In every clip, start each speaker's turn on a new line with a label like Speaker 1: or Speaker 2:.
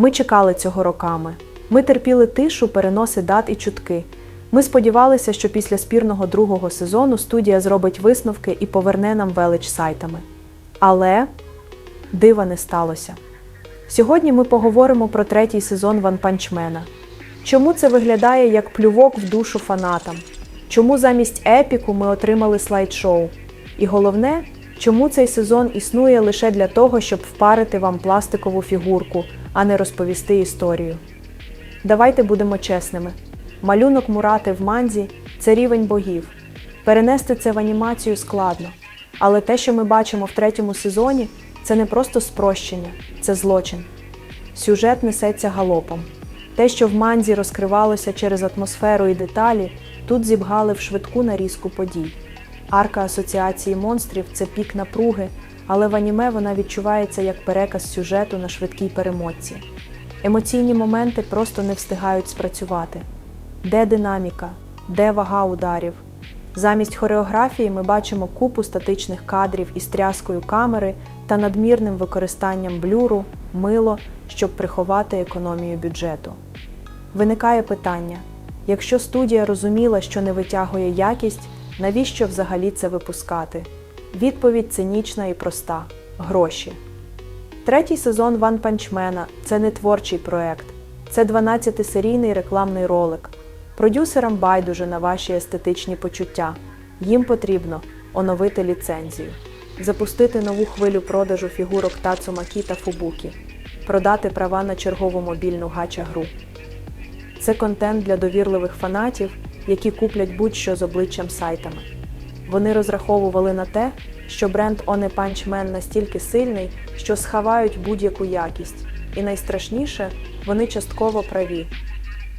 Speaker 1: Ми чекали цього роками. Ми терпіли тишу, переноси дат і чутки. Ми сподівалися, що після спірного другого сезону студія зробить висновки і поверне нам велич сайтами. Але дива не сталося. Сьогодні ми поговоримо про третій сезон Ванпанчмена. Чому це виглядає як плювок в душу фанатам? Чому замість епіку ми отримали слайд-шоу? І головне, чому цей сезон існує лише для того, щоб впарити вам пластикову фігурку, а не розповісти історію? Давайте будемо чесними. Малюнок Мурати в манзі це рівень богів. Перенести це в анімацію складно. Але те, що ми бачимо в третьому сезоні, це не просто спрощення, це злочин. Сюжет несеться галопом. Те, що в манзі розкривалося через атмосферу і деталі, тут зібгали в швидку нарізку подій. Арка асоціації монстрів це пік напруги, але в аніме вона відчувається як переказ сюжету на швидкій перемотці. Емоційні моменти просто не встигають спрацювати. Де динаміка, де вага ударів? Замість хореографії ми бачимо купу статичних кадрів із тряскою камери та надмірним використанням блюру, мило, щоб приховати економію бюджету. Виникає питання: якщо студія розуміла, що не витягує якість, навіщо взагалі це випускати? Відповідь цинічна і проста гроші. Третій сезон Ван Панчмена це не творчий проект, це 12-серійний рекламний ролик. Продюсерам байдуже на ваші естетичні почуття. Їм потрібно оновити ліцензію, запустити нову хвилю продажу фігурок Тацумакі та Фубукі, продати права на чергову мобільну гача-гру. Це контент для довірливих фанатів, які куплять будь-що з обличчям сайтами. Вони розраховували на те, що бренд One Punch Man настільки сильний, що схавають будь-яку якість. І найстрашніше, вони частково праві.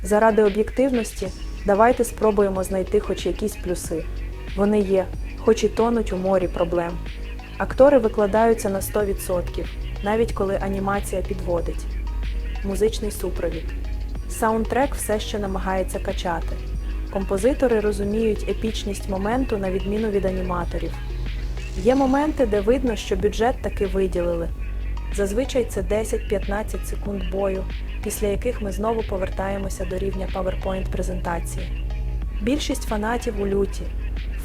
Speaker 1: Заради об'єктивності давайте спробуємо знайти хоч якісь плюси. Вони є, хоч і тонуть у морі проблем. Актори викладаються на 100%, навіть коли анімація підводить. Музичний супровід. Саундтрек все ще намагається качати. Композитори розуміють епічність моменту на відміну від аніматорів. Є моменти, де видно, що бюджет таки виділили. Зазвичай це 10-15 секунд бою, після яких ми знову повертаємося до рівня PowerPoint презентації. Більшість фанатів у люті,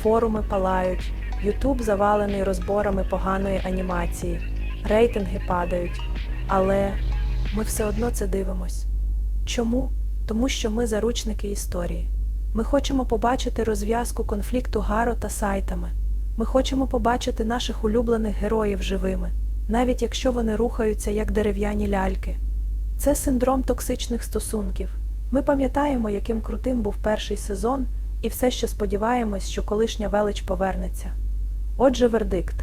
Speaker 1: форуми палають, YouTube завалений розборами поганої анімації, рейтинги падають. Але ми все одно це дивимось. Чому? Тому що ми заручники історії. Ми хочемо побачити розв'язку конфлікту Гаро та сайтами. Ми хочемо побачити наших улюблених героїв живими, навіть якщо вони рухаються як дерев'яні ляльки. Це синдром токсичних стосунків. Ми пам'ятаємо, яким крутим був перший сезон, і все ще сподіваємось, що колишня велич повернеться. Отже, вердикт.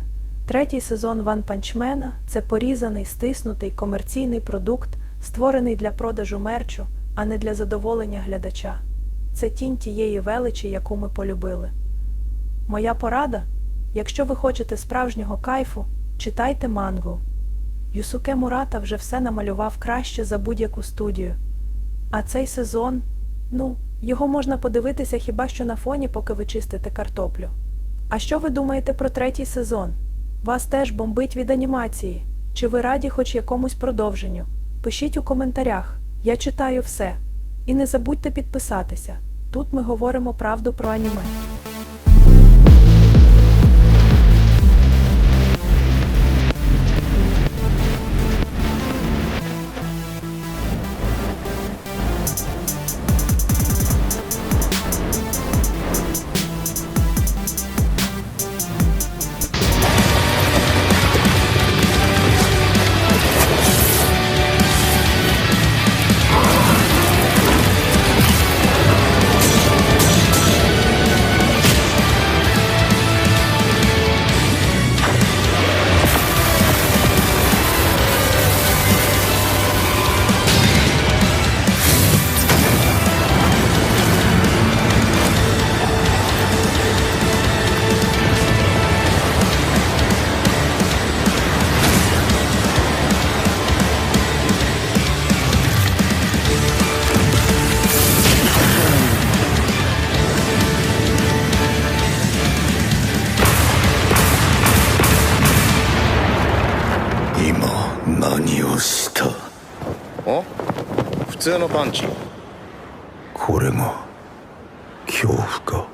Speaker 1: Третій сезон Ван Панчмена це порізаний, стиснутий комерційний продукт, створений для продажу мерчу, а не для задоволення глядача. Це тінь тієї величі, яку ми полюбили. Моя порада якщо ви хочете справжнього кайфу, читайте мангу. Юсуке Мурата вже все намалював краще за будь-яку студію. А цей сезон, ну, його можна подивитися хіба що на фоні, поки ви чистите картоплю. А що ви думаєте про третій сезон? Вас теж бомбить від анімації? Чи ви раді хоч якомусь продовженню? Пишіть у коментарях, я читаю все. І не забудьте підписатися. Тут ми говоримо правду про аніме.
Speaker 2: 普通のパンチ。
Speaker 3: これが恐怖か。